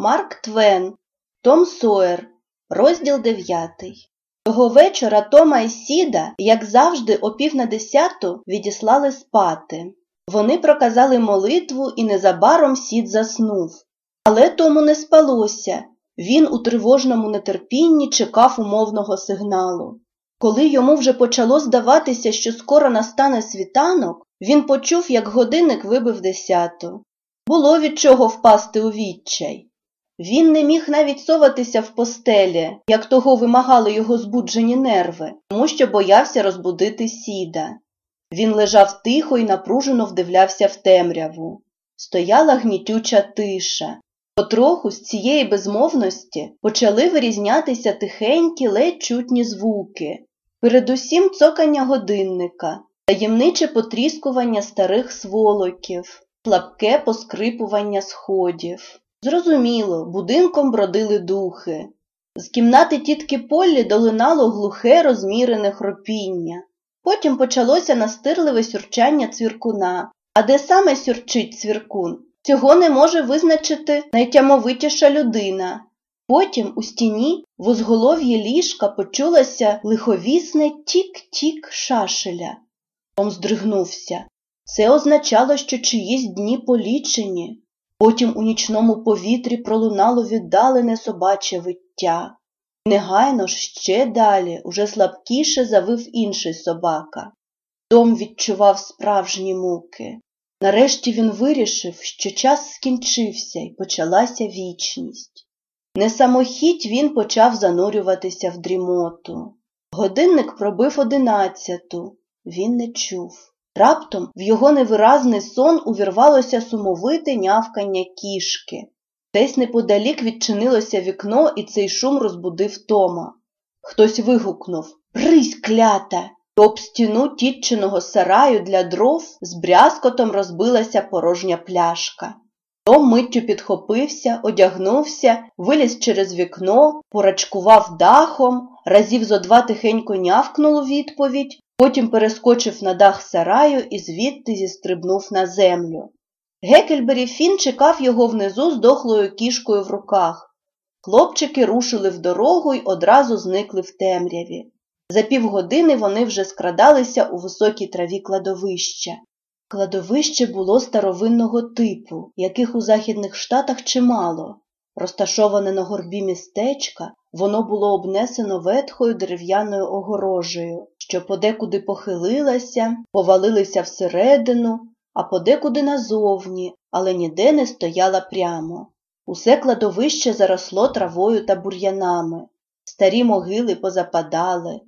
Марк Твен, Том Сойер, розділ 9. Того вечора Тома і Сіда, як завжди, о пів на десяту відіслали спати. Вони проказали молитву і незабаром сід заснув. Але тому не спалося. Він у тривожному нетерпінні чекав умовного сигналу. Коли йому вже почало здаватися, що скоро настане світанок, він почув, як годинник вибив десяту. Було від чого впасти у відчай. Він не міг навіть соватися в постелі, як того вимагали його збуджені нерви, тому що боявся розбудити сіда. Він лежав тихо і напружено вдивлявся в темряву. Стояла гнітюча тиша. Потроху з цієї безмовності почали вирізнятися тихенькі, ледь чутні звуки, передусім цокання годинника, таємниче потріскування старих сволоків, слабке поскрипування сходів. Зрозуміло, будинком бродили духи. З кімнати тітки Поллі долинало глухе розмірене хропіння. Потім почалося настирливе сюрчання цвіркуна. А де саме сюрчить цвіркун? Цього не може визначити найтямовитіша людина. Потім у стіні в узголов'ї ліжка почулося лиховісне тік-тік шашеля. Том здригнувся. Це означало, що чиїсь дні полічені. Потім у нічному повітрі пролунало віддалене собаче виття. Негайно ж ще далі, уже слабкіше завив інший собака. Том відчував справжні муки. Нарешті він вирішив, що час скінчився і почалася вічність. Не самохідь він почав занурюватися в дрімоту. Годинник пробив одинадцяту. Він не чув. Раптом в його невиразний сон увірвалося сумовите нявкання кішки. Десь неподалік відчинилося вікно, і цей шум розбудив Тома. Хтось вигукнув Брись, клята! Об стіну тітчиного сараю для дров з брязкотом розбилася порожня пляшка. Том миттю підхопився, одягнувся, виліз через вікно, порачкував дахом, разів зо два тихенько нявкнув у відповідь, потім перескочив на дах сараю і звідти зістрибнув на землю. Гекельбері Фін чекав його внизу з дохлою кішкою в руках. Хлопчики рушили в дорогу й одразу зникли в темряві. За півгодини вони вже скрадалися у високій траві кладовища. Кладовище було старовинного типу, яких у Західних Штатах чимало. Розташоване на горбі містечка, воно було обнесено ветхою дерев'яною огорожею, що подекуди похилилася, повалилися всередину, а подекуди назовні, але ніде не стояла прямо. Усе кладовище заросло травою та бур'янами, старі могили позападали.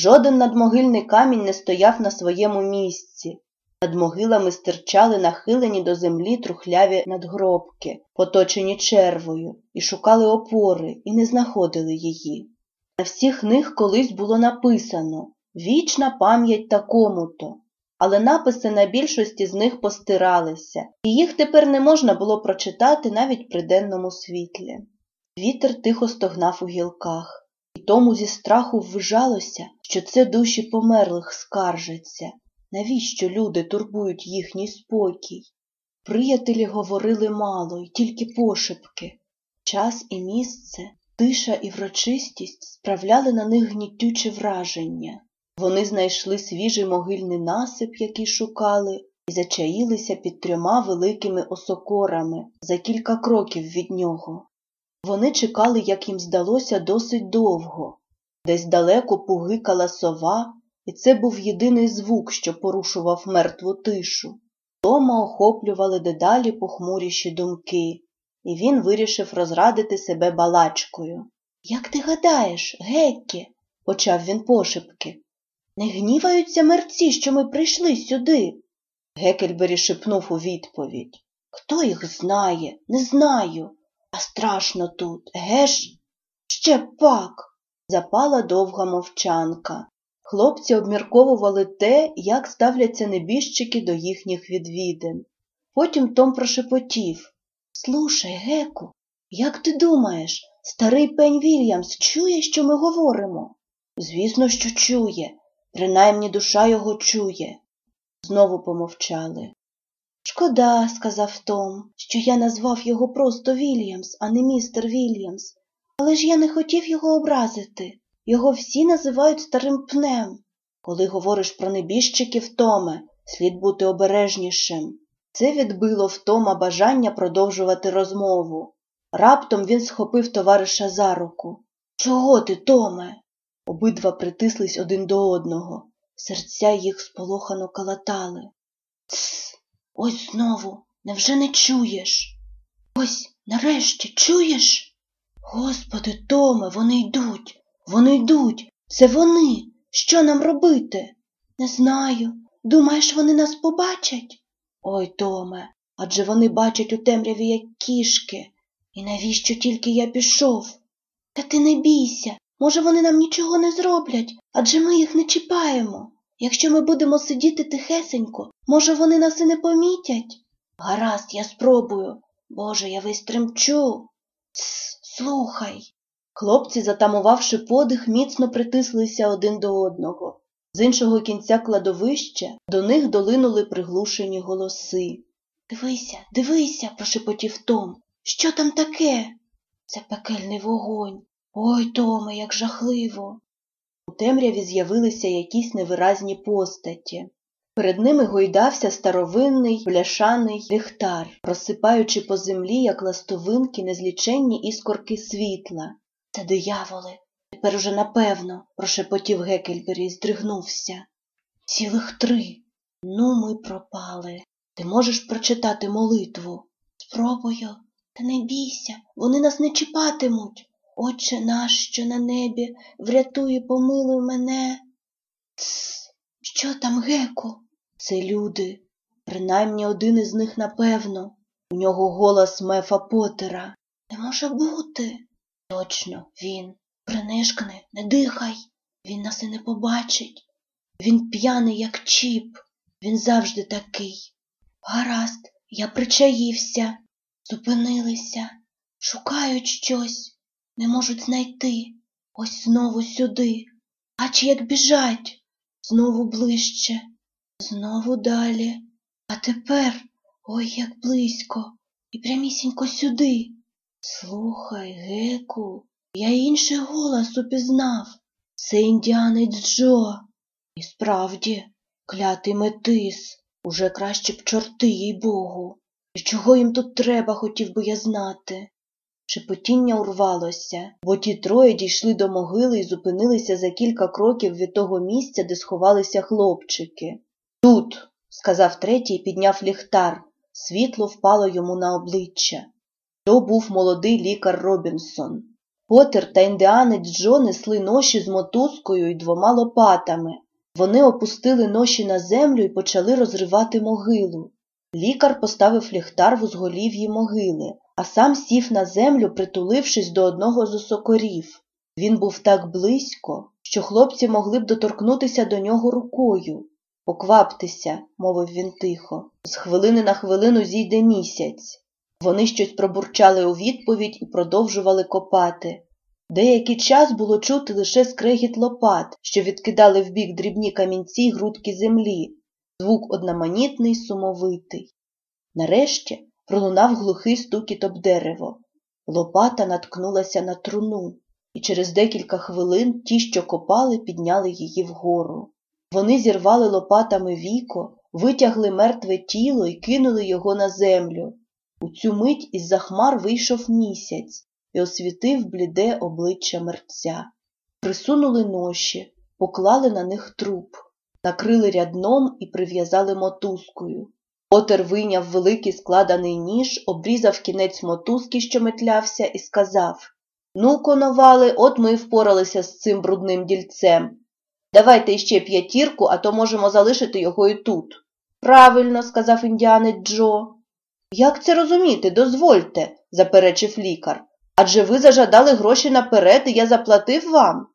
Жоден надмогильний камінь не стояв на своєму місці. Над могилами стирчали нахилені до землі трухляві надгробки, поточені червою, і шукали опори, і не знаходили її. На всіх них колись було написано Вічна пам'ять такому-то, але написи на більшості з них постиралися, і їх тепер не можна було прочитати навіть при денному світлі. Вітер тихо стогнав у гілках, і тому зі страху ввижалося, що це душі померлих скаржаться. Навіщо люди турбують їхній спокій? Приятелі говорили мало й тільки пошепки. Час і місце, тиша і врочистість справляли на них гнітюче враження. Вони знайшли свіжий могильний насип, який шукали, і зачаїлися під трьома великими осокорами за кілька кроків від нього. Вони чекали, як їм здалося, досить довго. Десь далеко пугикала сова, і це був єдиний звук, що порушував мертву тишу. Тома охоплювали дедалі похмуріші думки, і він вирішив розрадити себе балачкою. Як ти гадаєш, Геккі, почав він пошепки, не гніваються мерці, що ми прийшли сюди. Гекельбері шепнув у відповідь. Хто їх знає? Не знаю. А страшно тут, геш? Ще пак. Запала довга мовчанка. Хлопці обмірковували те, як ставляться небіжчики до їхніх відвідин. Потім Том прошепотів Слушай, Геку, як ти думаєш, старий пень Вільямс чує, що ми говоримо? Звісно, що чує, принаймні душа його чує. Знову помовчали. Шкода, сказав Том, що я назвав його просто Вільямс, а не містер Вільямс. Але ж я не хотів його образити. Його всі називають старим пнем. Коли говориш про небіжчиків Томе, слід бути обережнішим. Це відбило в Тома бажання продовжувати розмову. Раптом він схопив товариша за руку. Чого ти, Томе? Обидва притислись один до одного. Серця їх сполохано калатали. Тсс, ось знову, невже не чуєш? Ось, нарешті, чуєш? Господи, Томе, вони йдуть, вони йдуть, це вони. Що нам робити? Не знаю. Думаєш, вони нас побачать? Ой, Томе, адже вони бачать у темряві, як кішки. І навіщо тільки я пішов? Та ти не бійся. Може, вони нам нічого не зроблять, адже ми їх не чіпаємо. Якщо ми будемо сидіти тихесенько, може, вони нас і не помітять? Гаразд, я спробую. Боже, я весь тремчу. Тс, слухай. Хлопці, затамувавши подих, міцно притислися один до одного. З іншого кінця кладовища до них долинули приглушені голоси. Дивися, дивися, прошепотів Том. Що там таке? Це пекельний вогонь. Ой, Томе, як жахливо. У темряві з'явилися якісь невиразні постаті. Перед ними гойдався старовинний бляшаний ліхтар, розсипаючи по землі, як ластовинки, незліченні іскорки світла. Це дияволи. Тепер уже напевно, прошепотів Гекельбері і здригнувся. Цілих три. Ну, ми пропали. Ти можеш прочитати молитву? Спробую. Та не бійся, вони нас не чіпатимуть. Отче наш, що на небі, врятуй помилуй мене. Тсс, що там, Геку? Це люди. Принаймні один із них напевно. У нього голос Мефа Потера. Не може бути. Точно, він. Принишкни, не дихай. Він нас і не побачить. Він п'яний, як чіп. Він завжди такий. Гаразд, я причаївся. Зупинилися, шукають щось, не можуть знайти. Ось знову сюди. Ач як біжать, знову ближче, знову далі. А тепер ой як близько, і прямісінько сюди. Слухай, Геку, я інший голос упізнав. Це індіанець Джо. І справді, клятий метис, уже краще б чорти, їй Богу. І чого їм тут треба, хотів би я знати. Шепотіння урвалося, бо ті троє дійшли до могили і зупинилися за кілька кроків від того місця, де сховалися хлопчики. Тут, сказав третій і підняв ліхтар. Світло впало йому на обличчя. То був молодий лікар Робінсон. Потер та індіанець Джо несли ноші з мотузкою і двома лопатами. Вони опустили ноші на землю і почали розривати могилу. Лікар поставив ліхтар в узголів'ї могили, а сам сів на землю, притулившись до одного з осокорів. Він був так близько, що хлопці могли б доторкнутися до нього рукою. Покваптеся, мовив він тихо, з хвилини на хвилину зійде місяць. Вони щось пробурчали у відповідь і продовжували копати. Деякий час було чути лише скрегіт лопат, що відкидали вбік дрібні камінці й грудки землі, звук одноманітний, сумовитий. Нарешті пролунав глухий стукіт об дерево. Лопата наткнулася на труну, і через декілька хвилин ті, що копали, підняли її вгору. Вони зірвали лопатами віко, витягли мертве тіло і кинули його на землю. У цю мить із за хмар вийшов місяць і освітив бліде обличчя мерця. Присунули ноші, поклали на них труп, накрили рядном і прив'язали мотузкою. Отер вийняв великий складений ніж, обрізав кінець мотузки, що метлявся, і сказав Ну, коновали, от ми й впоралися з цим брудним дільцем. Давайте іще п'ятірку, а то можемо залишити його і тут. Правильно, сказав індіанець Джо. Як це розуміти? Дозвольте, заперечив лікар. Адже ви зажадали гроші наперед, і я заплатив вам.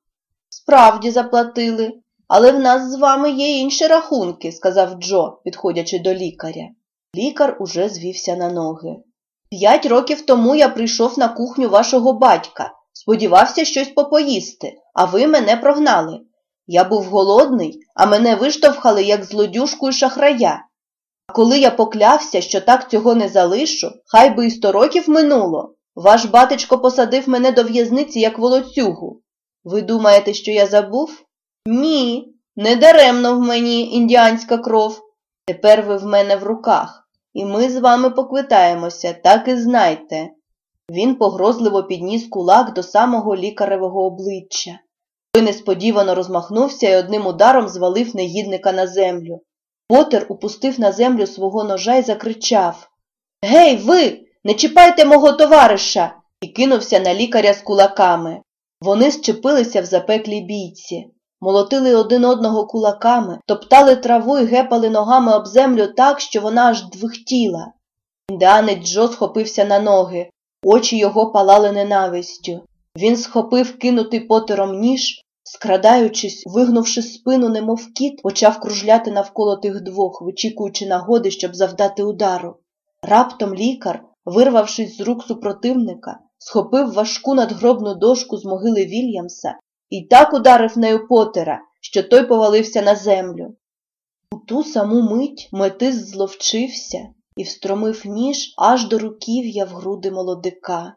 Справді заплатили, але в нас з вами є інші рахунки, сказав Джо, підходячи до лікаря. Лікар уже звівся на ноги. П'ять років тому я прийшов на кухню вашого батька, сподівався щось попоїсти, а ви мене прогнали. Я був голодний, а мене виштовхали, як злодюшку і шахрая. Коли я поклявся, що так цього не залишу, хай би і сто років минуло. Ваш батечко посадив мене до в'язниці, як волоцюгу. Ви думаєте, що я забув? Ні, недаремно в мені індіанська кров. Тепер ви в мене в руках, і ми з вами поквитаємося, так і знайте. Він погрозливо підніс кулак до самого лікаревого обличчя. Той несподівано розмахнувся і одним ударом звалив негідника на землю. Потер упустив на землю свого ножа і закричав Гей, ви, не чіпайте мого товариша! і кинувся на лікаря з кулаками. Вони щепилися в запеклій бійці, молотили один одного кулаками, топтали траву і гепали ногами об землю так, що вона аж двихтіла. Індіанець Джо схопився на ноги, очі його палали ненавистю. Він схопив кинутий потером ніж, скрадаючись, вигнувши спину, немов кіт, почав кружляти навколо тих двох, вичікуючи нагоди, щоб завдати удару. Раптом лікар, вирвавшись з рук супротивника, схопив важку надгробну дошку з могили Вільямса і так ударив нею потера, що той повалився на землю. У ту саму мить метис зловчився і встромив ніж аж до руків'я в груди молодика.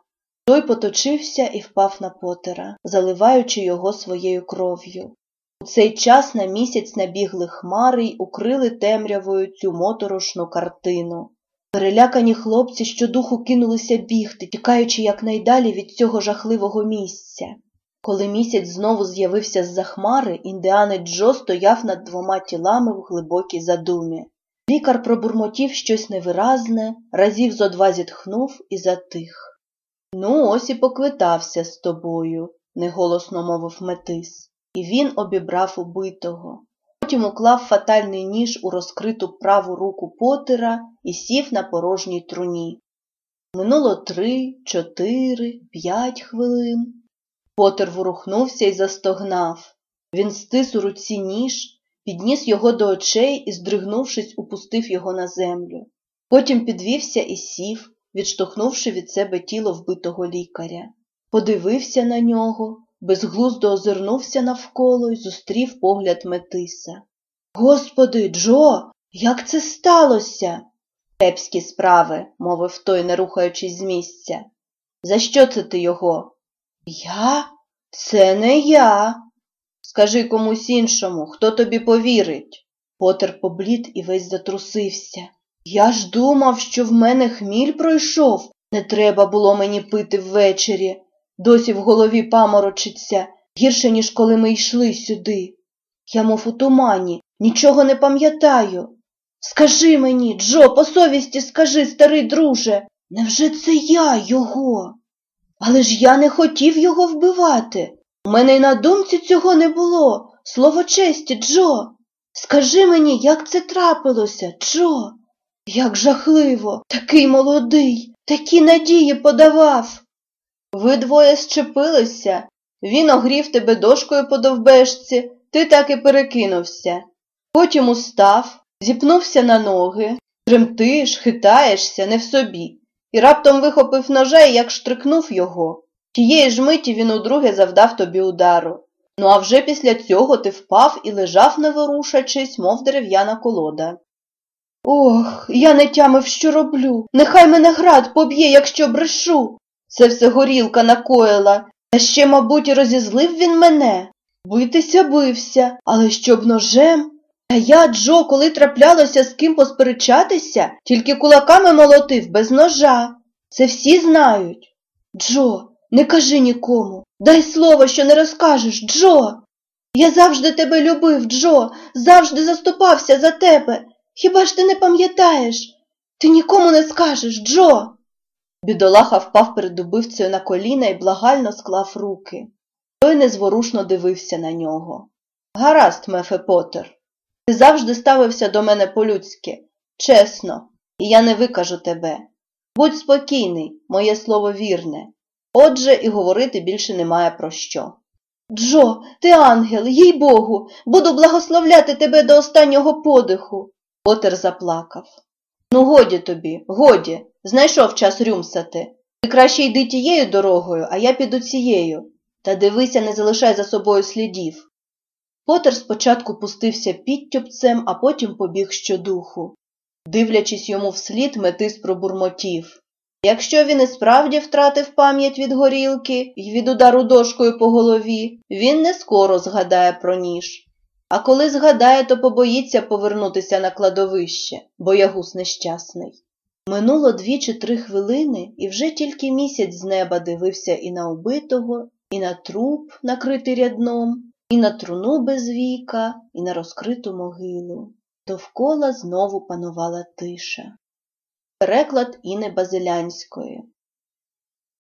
Той поточився і впав на потера, заливаючи його своєю кров'ю. У цей час на місяць набігли хмари й укрили темрявою цю моторошну картину. Перелякані хлопці щодуху кинулися бігти, тікаючи якнайдалі від цього жахливого місця. Коли місяць знову з'явився з-за хмари, індіанець Джо стояв над двома тілами в глибокій задумі. Лікар пробурмотів щось невиразне, разів зо два зітхнув і затих. Ну, ось і поквитався з тобою, неголосно мовив метис, і він обібрав убитого. Потім уклав фатальний ніж у розкриту праву руку потера і сів на порожній труні. Минуло три, чотири, п'ять хвилин. Потер ворухнувся і застогнав. Він стис у руці ніж, підніс його до очей і, здригнувшись, упустив його на землю. Потім підвівся і сів, відштовхнувши від себе тіло вбитого лікаря. Подивився на нього, безглуздо озирнувся навколо і зустрів погляд метиса. Господи, Джо, як це сталося? Кепські справи, мовив той, не рухаючись з місця. За що це ти його? Я? Це не я. Скажи комусь іншому, хто тобі повірить. Потер поблід і весь затрусився. Я ж думав, що в мене хміль пройшов. Не треба було мені пити ввечері. Досі в голові паморочиться, гірше, ніж коли ми йшли сюди. Я, мов у тумані, нічого не пам'ятаю. Скажи мені, Джо, по совісті скажи, старий друже, невже це я його? Але ж я не хотів його вбивати. У мене й на думці цього не було. Слово честі, Джо. Скажи мені, як це трапилося, Джо? Як жахливо, такий молодий, такі надії подавав. Ви двоє щепилися, він огрів тебе дошкою по довбешці, ти так і перекинувся. Потім устав, зіпнувся на ноги, тремтиш, хитаєшся, не в собі, і раптом вихопив ножа і як штрикнув його. Тієї ж миті він удруге завдав тобі удару. Ну а вже після цього ти впав і лежав, не ворушачись, мов дерев'яна колода. Ох, я не тямив, що роблю. Нехай мене град поб'є, якщо брешу. Це все горілка накоїла, та ще, мабуть, розізлив він мене. Битися бився, але щоб ножем. Та я, Джо, коли траплялося з ким посперечатися, тільки кулаками молотив без ножа. Це всі знають. Джо, не кажи нікому. Дай слово, що не розкажеш, Джо. Я завжди тебе любив, Джо, завжди заступався за тебе. Хіба ж ти не пам'ятаєш? Ти нікому не скажеш, Джо. Бідолаха впав перед убивцею на коліна і благально склав руки. Той незворушно дивився на нього. Гаразд, Мефе Поттер, ти завжди ставився до мене по-людськи, чесно, і я не викажу тебе. Будь спокійний, моє слово вірне. Отже, і говорити більше немає про що. Джо, ти ангел, їй Богу, буду благословляти тебе до останнього подиху. Потер заплакав. Ну, годі тобі, годі, знайшов час рюмсати. Ти краще йди тією дорогою, а я піду цією. Та дивися, не залишай за собою слідів. Потер спочатку пустився підтюпцем, а потім побіг щодуху. Дивлячись йому вслід, метис пробурмотів. Якщо він і справді втратив пам'ять від горілки й від удару дошкою по голові, він не скоро згадає про ніж. А коли згадає, то побоїться повернутися на кладовище, боягуз нещасний. Минуло дві чи три хвилини, і вже тільки місяць з неба дивився і на убитого, і на труп, накритий рядном, і на труну без віка, і на розкриту могилу. Довкола знову панувала тиша. Переклад Іни Базилянської